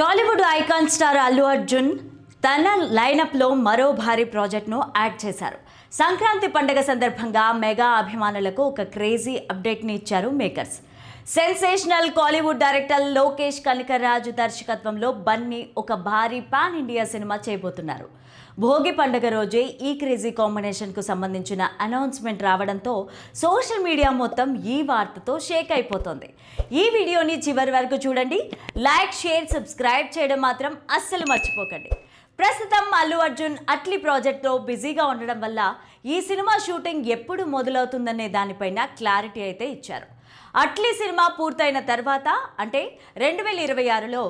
Tollywood icon star Allu Arjun తన లైనప్లో మరో భారీ ప్రాజెక్ట్ను యాడ్ చేశారు. సంక్రాంతి పండుగ సందర్భంగా మెగా అభిమానులకు ఒక క్రేజీ అప్డేట్ని ఇచ్చారు makers. Sensational Kollywood director Lokesh Kanagaraj దర్శకత్వంలో బన్నీ ఒక భారీ పాన్ ఇండియా సినిమా చేయబోతున్నారు. భోగి పండుగ రోజే ఈ క్రేజీ కాంబినేషన్కు సంబంధించిన అనౌన్స్మెంట్ రావడంతో సోషల్ మీడియా మొత్తం ఈ వార్తతో షేక్ అయిపోతుంది. ఈ వీడియోని చివరి వరకు చూడండి. లైక్ షేర్ సబ్స్క్రైబ్ చేయడం మాత్రం అస్సలు మర్చిపోకండి. ప్రస్తుతం అల్లు అర్జున్ అట్లీ ప్రాజెక్ట్తో బిజీగా ఉండడం వల్ల ఈ సినిమా షూటింగ్ ఎప్పుడు మొదలవుతుందనే దానిపైన క్లారిటీ అయితే ఇచ్చారు. అట్లీ సినిమా పూర్తయిన తర్వాత అంటే రెండు వేల ఇరవై ఆరులో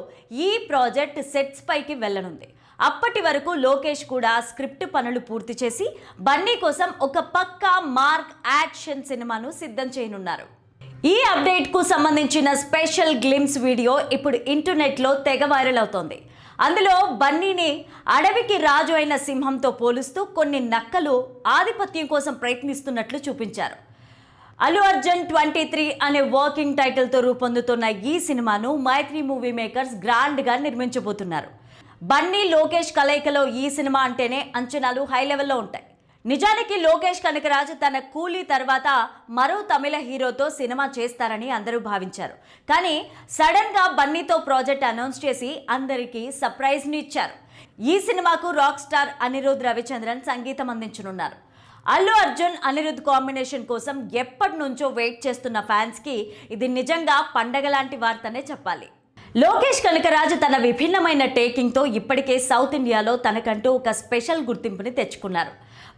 ఈ ప్రాజెక్ట్ సెట్స్ పైకి వెళ్ళనుంది. అప్పటి వరకు లోకేష్ కూడా స్క్రిప్ట్ పనులు పూర్తి చేసి బన్నీ కోసం ఒక పక్కా మార్క్ యాక్షన్ సినిమాను సిద్ధం చేయనున్నారు. ఈ అప్డేట్కు సంబంధించిన స్పెషల్ గ్లిమ్స్ వీడియో ఇప్పుడు ఇంటర్నెట్లో తెగ వైరల్ అవుతోంది. అందులో బన్నీని అడవికి రాజు అయిన సింహంతో పోలుస్తూ కొన్ని నక్కలు ఆధిపత్యం కోసం ప్రయత్నిస్తున్నట్లు చూపించారు. అల్లు అర్జున్ ట్వంటీ త్రీ అనే వర్కింగ్ టైటిల్తో రూపొందుతున్న ఈ సినిమాను మైత్రి మూవీ మేకర్స్ గ్రాండ్గా నిర్మించబోతున్నారు. బన్నీ లోకేష్ కలయికలో ఈ సినిమా అంటేనే అంచనాలు హై లెవెల్లో ఉంటాయి. నిజానికి లోకేష్ కనకరాజు తన కూలీ తర్వాత మరో తమిళ హీరోతో సినిమా చేస్తారని అందరూ భావించారు. కానీ సడన్గా బన్నీతో ప్రాజెక్ట్ అనౌన్స్ చేసి అందరికీ సర్ప్రైజ్ని ఇచ్చారు. ఈ సినిమాకు రాక్ స్టార్ అనిరుద్ రవిచంద్రన్ సంగీతం అందించనున్నారు. అల్లు అర్జున్ అనిరుద్ కాంబినేషన్ కోసం ఎప్పటి నుంచో వెయిట్ చేస్తున్న ఫ్యాన్స్కి ఇది నిజంగా పండగ లాంటి వార్తనే చెప్పాలి. లోకేష్ కనకరాజు తన విభిన్నమైన టేకింగ్తో ఇప్పటికే సౌత్ ఇండియాలో తనకంటూ ఒక స్పెషల్ గుర్తింపుని తెచ్చుకున్నారు.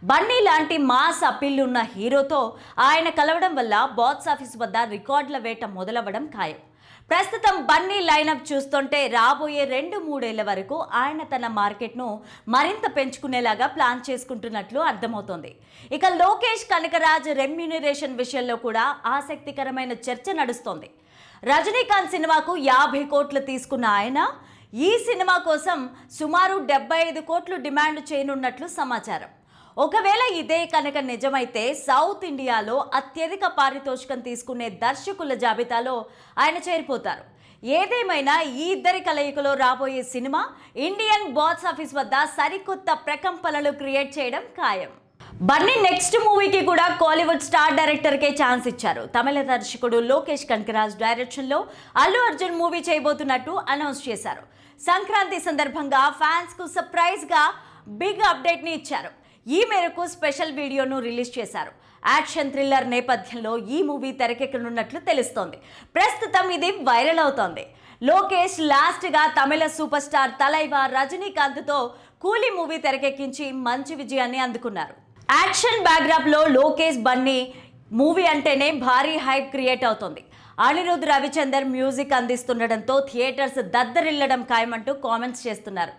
బన్నీ లాంటి మాస్ అప్పీల్ ఉన్న హీరోతో ఆయన కలవడం వల్ల బాక్స్ ఆఫీస్ వద్ద రికార్డుల వేట మొదలవ్వడం ఖాయం. ప్రస్తుతం బన్నీ లైనప్ చూస్తుంటే రాబోయే రెండు మూడేళ్ళ వరకు ఆయన తన మార్కెట్ను మరింత పెంచుకునేలాగా ప్లాన్ చేసుకుంటున్నట్లు అర్థమవుతోంది. ఇక లోకేష్ కనకరాజ్ రెమ్యూనరేషన్ విషయంలో కూడా ఆసక్తికరమైన చర్చ నడుస్తోంది. రజనీకాంత్ సినిమాకు యాభై కోట్లు తీసుకున్న ఆయన ఈ సినిమా కోసం సుమారు డెబ్బై ఐదు కోట్లు డిమాండ్ చేయనున్నట్లు సమాచారం. ఒకవేళ ఇదే కనుక నిజమైతే సౌత్ ఇండియాలో అత్యధిక పారితోషికం తీసుకునే దర్శకుల జాబితాలో ఆయన చేరిపోతారు. ఏదేమైనా ఈ ఇద్దరి కలయికలో రాబోయే సినిమా ఇండియన్ బాక్స్ ఆఫీస్ వద్ద సరికొత్త ప్రకంపనలు క్రియేట్ చేయడం ఖాయం. బన్నీ నెక్స్ట్ మూవీకి కూడా కాలీవుడ్ స్టార్ డైరెక్టర్కే ఛాన్స్ ఇచ్చారు. తమిళ దర్శకుడు లోకేష్ కనకరాజ్ డైరెక్షన్లో అల్లు అర్జున్ మూవీ చేయబోతున్నట్టు అనౌన్స్ చేశారు. సంక్రాంతి సందర్భంగా ఫ్యాన్స్కు సర్ప్రైజ్గా బిగ్ అప్డేట్ని ఇచ్చారు. ఈ మేరకు స్పెషల్ వీడియోను రిలీజ్ చేశారు. యాక్షన్ థ్రిల్లర్ నేపథ్యంలో ఈ మూవీ తెరకెక్కనున్నట్లు తెలుస్తోంది. ప్రస్తుతం ఇది వైరల్ అవుతోంది. లోకేష్ లాస్ట్గా తమిళ సూపర్ స్టార్ తలైవ రజనీకాంత్తో కూలీ మూవీ తెరకెక్కించి మంచి విజయాన్ని అందుకున్నారు. యాక్షన్ బ్యాక్డ్రాప్లో లోకేష్ బన్నీ మూవీ అంటేనే భారీ హైప్ క్రియేట్ అవుతోంది. అనిరుద్ రవిచందర్ మ్యూజిక్ అందిస్తుండడంతో థియేటర్స్ దద్దరిల్లడం ఖాయమంటూ కామెంట్స్ చేస్తున్నారు.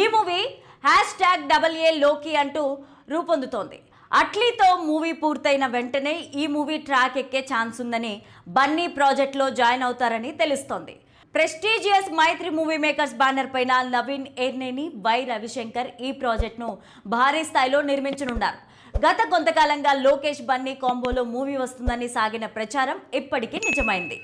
ఈ movie hash tag double A లోకి అంటూ రూపొందుతోంది. అట్లీతో మూవీ పూర్తయిన వెంటనే ఈ మూవీ ట్రాక్ ఎక్కే ఛాన్స్ ఉందని బన్నీ ప్రాజెక్ట్లో జాయిన్ అవుతారని తెలుస్తోంది. Prestigious Mythri movie makers banner పైన నవీన్ ఎర్నేని వై రవిశంకర్ ఈ ప్రాజెక్ట్ను భారీ స్థాయిలో నిర్మించనున్నారు. గత కొంతకాలంగా లోకేష్ బన్నీ కాంబోలో మూవీ వస్తుందని సాగిన ప్రచారం ఇప్పటికీ నిజమైంది.